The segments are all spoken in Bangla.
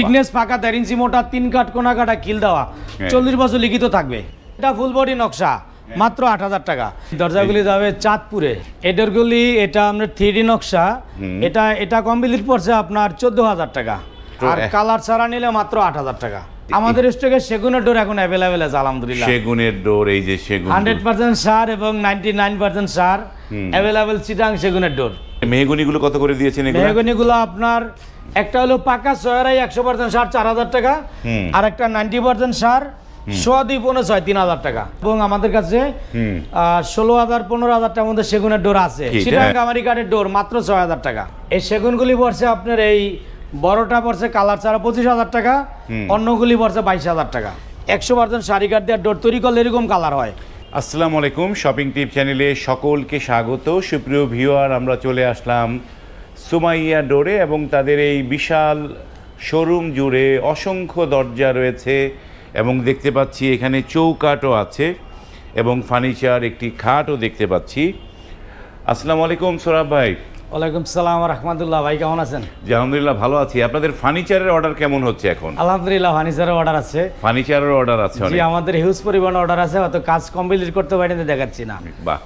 থিকনেস পাকা দেড় ইঞ্চি মোটা তিন কাঠ কোনা কাটা কিল দেওয়া। হ্যাঁ। চল্লিশ বছর লিখিত থাকবে। এটা ফুল বডি নকশা মাত্র আট হাজার টাকা। দরজাগুলি যাবে চাঁদপুরে। এটারগুলি এটা আপনার থ্রি নকশা। এটা এটা কমপ্লিট পড়ছে আপনার চোদ্দ হাজার টাকা। আর কালার ছাড়া নিলে মাত্র আট হাজার টাকা। আমাদের স্টকে সেগুনের ডোর এখন অ্যাভেলেবেল আছে আলহামদুলিল্লাহ। সেগুনের ডোর এই যে সেগুন হান্ড্রেড পার্সেন্ট সার এবং ninety nine percent sir available Chittagong সেগুনের door মেহগুনিগুলো কত করে দিয়েছেন মেহগনিগুলো আপনার একটা হলো পাকা ছয়ারাই একশো পার্সেন্ট সার চার হাজার টাকা। আর একটা নাইনটি পার্সেন্ট সার সোয়া দুই পনেরো ছয় তিন হাজার টাকা। এবং আমাদের কাছে ষোলো হাজার পনেরো হাজার টাকার মধ্যে সেগুনের ডোর আছে। কাঠের ডোর মাত্র ছয় হাজার টাকা। এই সেগুনগুলি পড়ছে আপনার এই বড়টা পড়ছে কালার ছাড়া পঁচিশ হাজার টাকা অন্যগুলি পড়ছে বাইশ হাজার টাকা। একশো পার্সেন্ট শাড়ি কাঠ দেওয়ার ডোর তৈরি করলে এরকম কালার হয়। আসসালামু আলাইকুম শপিং টিপ চ্যানেলে সকলকে স্বাগত। সুপ্রিয় ভিউয়ার আমরা চলে আসলাম সুমাইয়া ডোরে এবং তাদের এই বিশাল শোরুম জুড়ে অসংখ্য দরজা রয়েছে এবং দেখতে পাচ্ছি এখানে চৌকাটও আছে এবং ফার্নিচার, একটি খাটও দেখতে পাচ্ছি। আসসালামু আলাইকুম সোরাব ভাই। ওয়ালাইকুম সালাম রহমতুল্লাহ ভাই কেমন আছেন? জি আলহামদুলিল্লাহ ভালো আছি। আপনাদের ফার্নিচারের অর্ডার কেমন হচ্ছে এখন? আলহামদুলিল্লাহ ফার্নিচারের অর্ডার আছে। ফার্নিচারের অর্ডার আছে জি আমাদের হিউজ পরিমাণ অর্ডার আছে হয়তো কাজ কমপ্লিট করতে পারি না দেখাচ্ছি না। বাহ।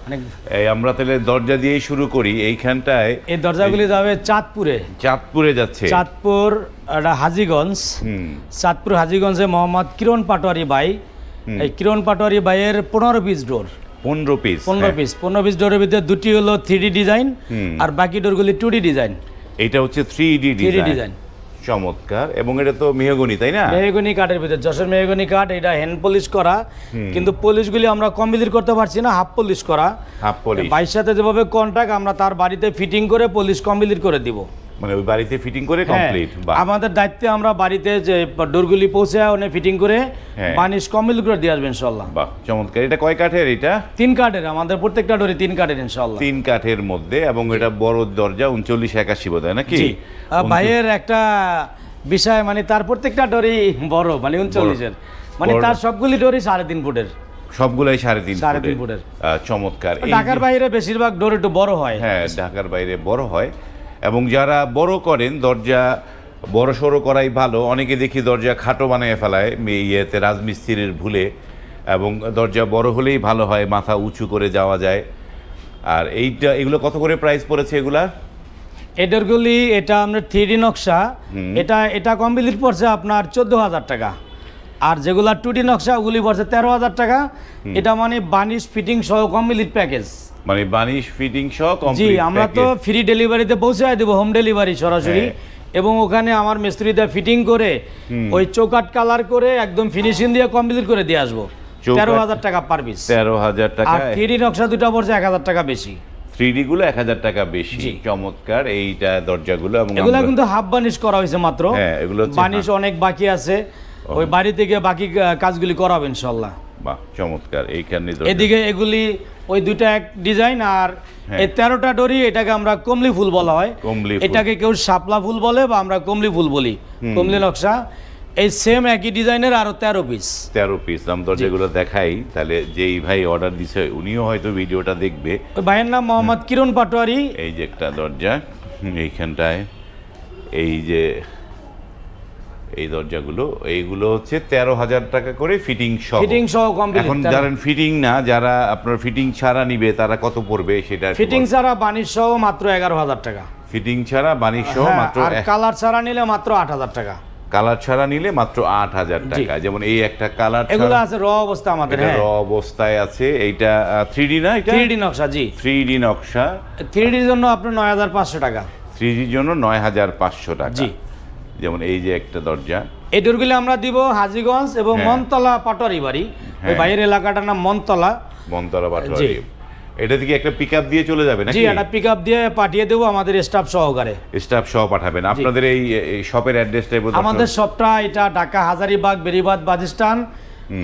এই আমরা তাহলে দরজা দিয়েই শুরু করি। এইখানটায় এই দরজাগুলি যাবে চাঁদপুরে। চাঁদপুরে যাচ্ছে। চাঁদপুর হাজিগঞ্জ। চাঁদপুর হাজিগঞ্জে মোহাম্মদ কিরণ পাটোয়ারি ভাই। এই কিরণ পাটোয়ারি ভাইয়ের পনেরো পিস ডোর পনেরো পিস পনেরো পিস পনেরো পিস ডোরের ভিতরে দুটি হলো থ্রি ডিজাইন আর বাকি ডোরগুলি টু ডিজাইন এটা হচ্ছে থ্রি ডি 3D ডিজাইন। চমৎকার। এবং এটা তো মেহগনি তাই না? মেহগনি কাঠের ভিতরে। যশোর মেহগনি কাঠ এটা হ্যান্ড পলিশ করা। কিন্তু পলিশগুলি আমরা কমপ্লিট করতে পারছি না হাফ পলিশ করা। হাফ পলিশ বাইর সাথে যেভাবে কন্ট্রাক্ট আমরা তার বাড়িতে ফিটিং করে পলিশ কমপ্লিট করে দিব। মানে ওই বাড়িতে ফিটিং করে হ্যাঁ, কমপ্লিট আমাদের দায়িত্বে আমরা বাড়িতে যে ডোরগুলি পৌঁছে ওনে ফিটিং করে হ্যাঁ। বানিশ কমপ্লিট করে দিয়ে আসবেন ইনশাল্লাহ বাহ চমৎকার। এটা কয় কাঠের এটা? তিন কাঠের আমাদের প্রত্যেকটা ডোরে তিন কাঠের ইনশাল্লাহ তিন কাঠের মধ্যে এবং এটা বড় দরজা উনচল্লিশ একাশি বোধ হয় নাকি? জি। ভাইয়ের একটা বিষয় মানে তার প্রত্যেকটা ডোরই বড় মানে উনচল্লিশের। মানে। তার সবগুলি ডোরই সাড়ে তিন ফুটের। সবগুলাই সাড়ে তিন সাড়ে তিন ফুটের। ফুটের। চমৎকার। ঢাকার বাইরে বেশিরভাগ ডোর একটু বড় হয়। হ্যাঁ ঢাকার বাইরে বড় হয়। এবং যারা বড় করেন দরজা বড় সড়ো করাই ভালো। অনেকে দেখি দরজা খাটো বানিয়ে ফেলায় ইয়েতে রাজমিস্ত্রির ভুলে। এবং দরজা বড় হলেই ভালো হয় মাথা উঁচু করে যাওয়া যায়। আর এইটা এগুলো কত করে প্রাইস পড়েছে এগুলা? এডারগুলি এটা আপনার থ্রি নকশা। এটা এটা কমপ্লিট পড়ছে আপনার চোদ্দ হাজার টাকা। আর যেগুলা টু ডি নকশা ওগুলি পড়ছে তেরো হাজার টাকা। এটা মানে বানিশ ফিটিং সহ কমপ্লিট প্যাকেজ মানে বানিশ ফিটিং সহ জি আমরা তো ফ্রি ডেলিভারিতে পৌঁছে দেবো হোম ডেলিভারি সরাসরি। হ্যাঁ। এবং ওখানে আমার মিস্ত্রিদের ফিটিং করে ওই চৌকাট কালার করে একদম ফিনিশিং দিয়ে কমপ্লিট করে দিয়ে আসব। তেরো হাজার টাকা পার পিস তেরো হাজার টাকা। আর থ্রি নকশা দুটো পড়ছে এক হাজার টাকা বেশি। থ্রি ডি গুলো এক হাজার টাকা বেশি। চমৎকার এইটা দরজাগুলো এগুলা কিন্তু হাফ বানিশ করা হয়েছে মাত্র। হ্যাঁ, এগুলো বানিশ অনেক বাকি আছে। ওই বাড়ি থেকে বাকি কাজগুলি করাবে ইনশাল্লাহ। বাহ চমৎকার এইখানে এদিকে এগুলি ওই দুইটা এক ডিজাইন আর হ্যাঁ। এই তেরোটা ডরি এটাকে আমরা কমলি ফুল বলা হয়। কমলি এটাকে কেউ শাপলা ফুল বলে বা আমরা কমলি ফুল বলি কমলি নকশা। এই সেম একই ডিজাইনের আরও তেরো পিস তেরো পিস দাম দরজাগুলো দেখাই তাহলে যেই ভাই অর্ডার দিছে উনিও হয়তো ভিডিওটা দেখবে। ওই ভাইয়ের নাম মোহাম্মদ কিরণ পাটোয়ারি। এই যে একটা দরজা এইখানটায় এই যে এই দরজাগুলো এইগুলো হচ্ছে তেরো হাজার টাকা করে ফিটিং সহ। ফিটিং সহ কমপ্লিট এখন যারা ফিটিং না যারা আপনার ফিটিং ছাড়া নিবে তারা কত পড়বে সেটা ফিটিং ছাড়া বানিশ সহ মাত্র এগারো হাজার টাকা। ফিটিং ছাড়া বানিশ সহ হ্যাঁ, মাত্র আর কালার ছাড়া নিলে মাত্র আট হাজার টাকা। কালার ছাড়া নিলে মাত্র আট হাজার টাকা। যেমন এই একটা কালার এগুলো আছে র অবস্থা আমাদের হ্যাঁ। র অবস্থায় আছে। এইটা থ্রি ডি না এটা? থ্রি ডি নকশা জি। থ্রি ডি নকশা। থ্রি ডির জন্য আপনার নয় হাজার পাঁচশো টাকা। থ্রি ডির জন্য নয় হাজার পাঁচশো টাকা। জি। যেমন এই যে একটা দরজা। এই ডোরগুলি আমরা দিব হাজিগঞ্জ এবং হ্যাঁ। মনতলা পাটোয়ারি বাড়ি। ওই হ্যাঁ। বাইরের এলাকাটার নাম মনতলা। মনতলা। পাটোয়ারি। এটা থেকে একটা পিক দিয়ে চলে যাবে নাকি? জি একটা পিক আপ দিয়ে পাঠিয়ে দেবো আমাদের স্টাফ সহকারে। স্টাফ সহ পাঠাবেন। আপনাদের এই শপের অ্যাড্রেসটা আমাদের সবটা এটা ঢাকা হাজারিবাগ বেরিবাদ বাজিস্তান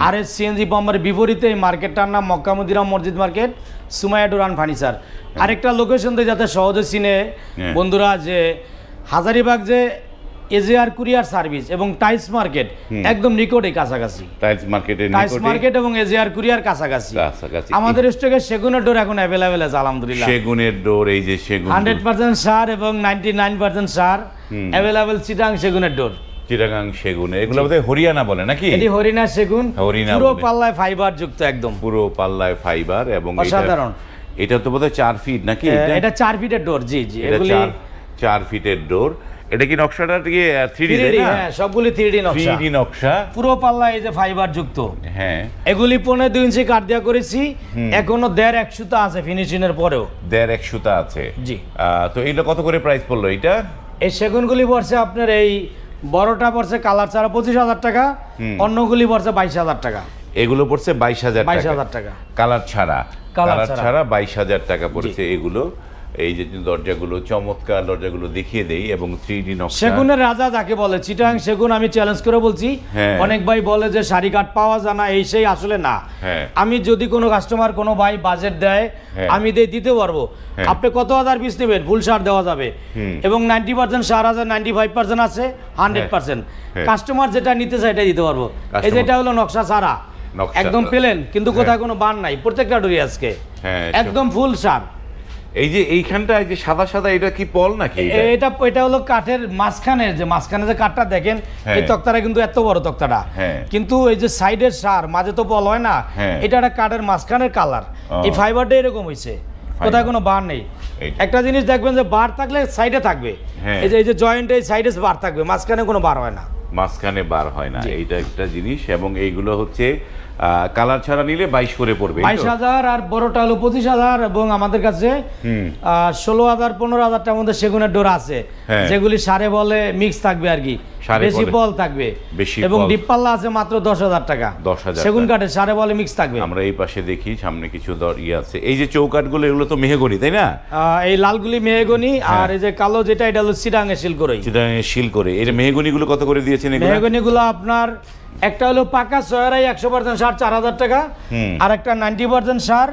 আর এস সিএনজি পাম্পের বিপরীতে এই মার্কেটটার নাম মক্কামুদিরাম মসজিদ মার্কেট সুমাইয়া ডুরান ফার্নিচার। আরেকটা লোকেশন দিয়ে যাতে সহজে চিনে হ্যাঁ। বন্ধুরা যে হাজারিবাগ যে এজেআর কুরিয়ার সার্ভিস এবং টাইলস মার্কেট একদম নিকটে কাছাকাছি। টাইলস মার্কেটের টাইলস মার্কেট এবং এজেআর কুরিয়ার কাছাকাছি। কাছাকাছি। আমাদের স্টকে সেগুনের ডোর এখন অ্যাভেলেবেল আছে আলহামদুলিল্লাহ। সেগুনের ডোর এই যে সেগুন হান্ড্রেড পার্সেন্ট সার এবং ninety nine percent sir available Chittagong সেগুনের door. Chittagong সেগুন এগুলো বোধহয় হরিয়ানা বলে নাকি? এটি হরিণা সেগুন হরিণা পুরো পাল্লায় ফাইবার যুক্ত একদম। পুরো পাল্লায় ফাইবার এবং এটা- অসাধারণ। এটা তো বোধহয় চার ফিট নাকি এটা? চার ফিটের ডোর জি জি। এগুলি চার ফিটের ডোর। এটা কি নকশাটা কি থ্রি 3D হ্যাঁ সবগুলি থ্রি ডি থ্রি নকশা ডি নকশা। পুরো পাল্লা এই যে ফাইবার যুক্ত। হ্যাঁ। এগুলি পনেরো দুই ইঞ্চি কাঠ দেওয়া করেছি এখনও দেড় এক সুতা আছে ফিনিশিং এর পরেও। দেড় এক সুতা আছে। জি। তো এইটা কত করে প্রাইস পড়ল এটা এই সেগুনগুলি পড়ছে আপনার এই বড়টা পড়ছে কালার ছাড়া পঁচিশ হাজার টাকা অন্যগুলি পড়ছে বাইশ হাজার টাকা। এগুলো পড়ছে বাইশ হাজার বাইশ হাজার টাকা। কালার ছাড়া। কালার। ছাড়া। বাইশ হাজার টাকা পড়েছে এগুলো। এই যে দরজাগুলো চমৎকার দরজাগুলো দেখিয়ে দেই এবং থ্রি ডি নকশা। সেগুনের রাজা যাকে বলে চিটাং সেগুন আমি চ্যালেঞ্জ করে বলছি। হ্যাঁ। অনেক ভাই বলে যে শাড়ি কাঠ পাওয়া যায় না এই সেই আসলে না। হ্যাঁ। আমি যদি কোনো কাস্টমার কোনো ভাই বাজেট দেয় হ্যাঁ। আমি দিয়ে দিতে পারব। আপনি কত হাজার পিস নেবেন? ফুল সার দেওয়া যাবে। এবং নাইনটি পার্সেন্ট সার আছে নাইনটি ফাইভ পার্সেন্ট আছে হান্ড্রেড পার্সেন্ট। কাস্টমার যেটা নিতে চায় এটা দিতে পারব। এই যেটা হলো নকশা সারা। একদম পেলেন কিন্তু কোথায় কোনো বান নাই। প্রত্যেকটা ডরি আজকে। একদম। ফুল সার। এই যে এইখানটা এই যে সাদা সাদা এটা কি পল নাকি এটা? এটা হলো কাঠের মাঝখানে যে মাঝখানে যে কাঠটা দেখেন হ্যাঁ। এই তক্তাটা কিন্তু এত বড় তক্তাটা হ্যাঁ। কিন্তু এই যে সাইডের সার মাঝে তো পল হয় না হ্যাঁ। এটা একটা কাঠের মাঝখানের কালার এই ফাইবারটা এরকম হয়েছে কোথায় কোনো বার নেই একটা জিনিস দেখবেন যে বার থাকলে সাইডে থাকবে হ্যাঁ। এই যে এই যে জয়েন্টে সাইডে বার থাকবে মাঝখানে কোনো বার হয় না মাঝখানে বার হয় না। এইটা একটা জিনিস এবং এইগুলো হচ্ছে কালার ছাড়া নিলে বাইশ করে পড়বে বাইশ হাজার আর বড়টা হলো পঁচিশ হাজার এবং আমাদের কাছে ষোলো হাজার পনেরো হাজারটা মধ্যে সেগুনের ডোর আছে। হ্যাঁ। যেগুলি সারে বলে মিক্স থাকবে আর কি। বেশি বল। থাকবে। এবং। ডিপ পাল্লা আছে মাত্র দশ হাজার টাকা। 10,000 সেগুন টাকা। কাঠের সারে বলে মিক্স থাকবে। আমরা এই পাশে দেখি সামনে কিছু দর ইয়ে আছে। এই যে চৌকাটগুলো এগুলো তো মেহগনি তাই না? এই লালগুলি মেহগনি হ্যাঁ। আর এই যে কালো যেটা এটা হলো সিডাঙ্গে শিলকরই সেটা শিল করে এই যে মেহগনিগুলো কত করে দিয়েছেন এগুলো? মেহগনিগুলো আপনার একটা হলো পাকা ছয়ারাই একশো পার্সেন্ট সার চার হাজার টাকা। আর একটা নাইনটি পার্সেন্ট সার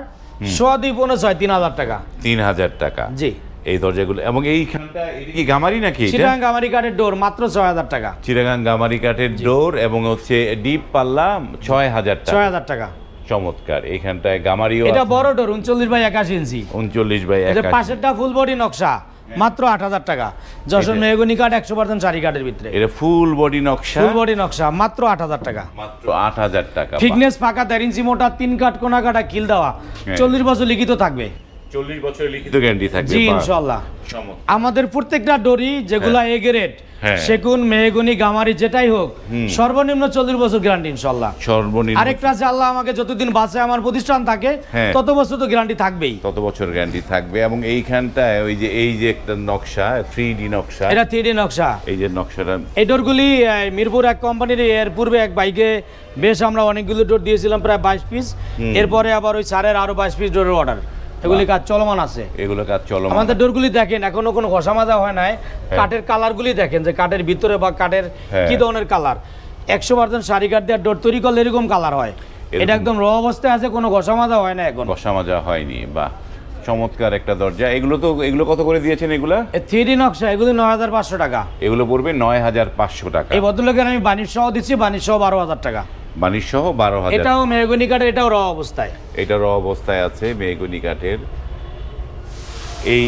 সোয়া দুই পনেরো ছয় তিন হাজার টাকা। তিন হাজার টাকা। জি। এই দরজাগুলো এবং এইখানটা এটা কি গামারি নাকি? সিডাং গামারি কাঠের ডোর মাত্র ছয় হাজার টাকা। চিরাগাং গামারি কাঠের ডোর এবং হচ্ছে ডিপ পাল্লা ছয় হাজার ছয় হাজার টাকা। চমৎকার এইখানটায় গামারিও এটা বড় ডোর উনচল্লিশ বাই একাশি ইঞ্চি। উনচল্লিশ বাই একাশি। পাশেরটা ফুল বডি নকশা মাত্র আট হাজার টাকা। যশোর মেহগনি কাঠ একশো পার্সেন্ট শাড়ি কাঠের ভিতরে। এটা ফুল বডি নকশা। ফুল বডি নকশা মাত্র আট হাজার টাকা। মাত্র আট হাজার টাকা। ফিটনেস পাকা দেড় ইঞ্চি মোটা তিন কাঠ কোনা কাটা কিল দেওয়া। হ্যাঁ। চল্লিশ বছর লিখিত থাকবে। চল্লিশ বছরের লিখিত গ্যারান্টি থাকবে জি ইনশাল্লাহ আমাদের প্রত্যেকটা ডরি যেগুলা এ গ্রেড হ্যাঁ। সেগুন মেহগনি গামারি যেটাই হোক সর্বনিম্ন চল্লিশ বছর গ্যারান্টি ইনশাল্লাহ সর্বনিম্ন আরেকটা আছে আল্লাহ আমাকে যতদিন বাঁচে আমার প্রতিষ্ঠান থাকে হ্যাঁ। তত বছর তো গ্যারান্টি থাকবেই। তত বছর গ্যারান্টি থাকবে এবং এইখানটায় ওই যে এই যে একটা নকশা থ্রি ডি নকশা এটা থ্রি নকশা। এই যে নকশাটা। এই ডোরগুলি মিরপুর এক কোম্পানির এর পূর্বে এক বাইকে বেশ আমরা অনেকগুলো ডোর দিয়েছিলাম প্রায় বাইশ পিস। এরপরে আবার ওই সারের আরও বাইশ পিস ডোরের অর্ডার এগুলি কাজ চলমান আছে। এগুলো কাজ চলো আমাদের ডোরগুলি দেখেন এখনও কোনো ঘষা মাজা হয় নাই। কাঠের কালারগুলি দেখেন যে কাঠের ভিতরে বা কাঠের হ্যাঁ। কি ধরনের কালার। একশো পার্সেন্ট শাড়ি কাঠ দেওয়ার ডোর তৈরি করলে এরকম কালার হয়। এটা একদম র অবস্থায় আছে কোনো ঘষা মাজা হয় না এখন। ঘষা মাজা হয়নি বা চমৎকার একটা দরজা। এগুলো তো এগুলো কত করে দিয়েছেন এগুলা? থ্রি নকশা এগুলো নয় হাজার পাঁচশো টাকা। এগুলো পড়বে নয় হাজার পাঁচশো টাকা। এই ভদ্রলোকের আমি বাণিজ্য সহ দিচ্ছি বাণিজ্য সহ বারো হাজার টাকা। বানিশ সহ বারো হাজার এটাও মেহগনি কাঠের এটাও র অবস্থায়। এটার অবস্থায় আছে কাঠের। এই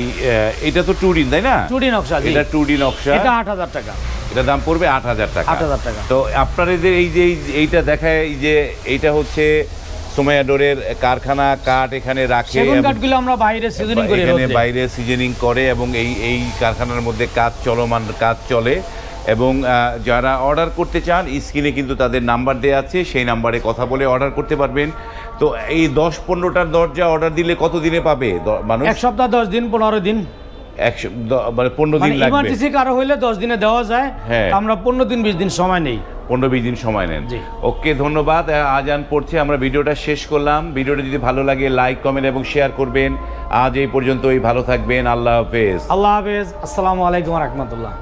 এটা তো তাই না? নকশা এটা নকশা। এটা আট হাজার টাকা। এটা দাম পড়বে আট হাজার টাকা। 8,000 টাকা। তো আপনার এই যে এই যে এইটা দেখায় এই যে এইটা হচ্ছে সোমায়া ডোরের কারখানা কাঠ এখানে রাখে সেগুন কাঠগুলো আমরা বাইরে সিজনিং করি এখানে বাইরে সিজনিং করে এবং এই এই কারখানার মধ্যে কাজ চলমান কাজ চলে। এবং যারা অর্ডার করতে চান স্ক্রিনে কিন্তু তাদের নাম্বার দেওয়া আছে সেই নাম্বারে কথা বলে অর্ডার করতে পারবেন। তো এই দশ পনেরোটার দরজা অর্ডার দিলে কত দিনে পাবে মানুষ? এক সপ্তাহ দশ দিন পনেরো দিন। একশো মানে পনেরো দিন লাগবে। ইমার্জেন্সি কারও হইলে দশ দিনে দেওয়া যায়। হ্যাঁ। আমরা পনেরো দিন বিশ দিন সময় নেই। পনেরো বিশ দিন সময় নেন। ওকে ধন্যবাদ। আজান পড়ছে আমরা ভিডিওটা শেষ করলাম। ভিডিওটা যদি ভালো লাগে লাইক কমেন্ট এবং শেয়ার করবেন। আজ এই পর্যন্তই ভালো থাকবেন। আল্লাহ হাফেজ। আল্লাহ হাফেজ। আসসালামু আলাইকুম রহমতুল্লাহ।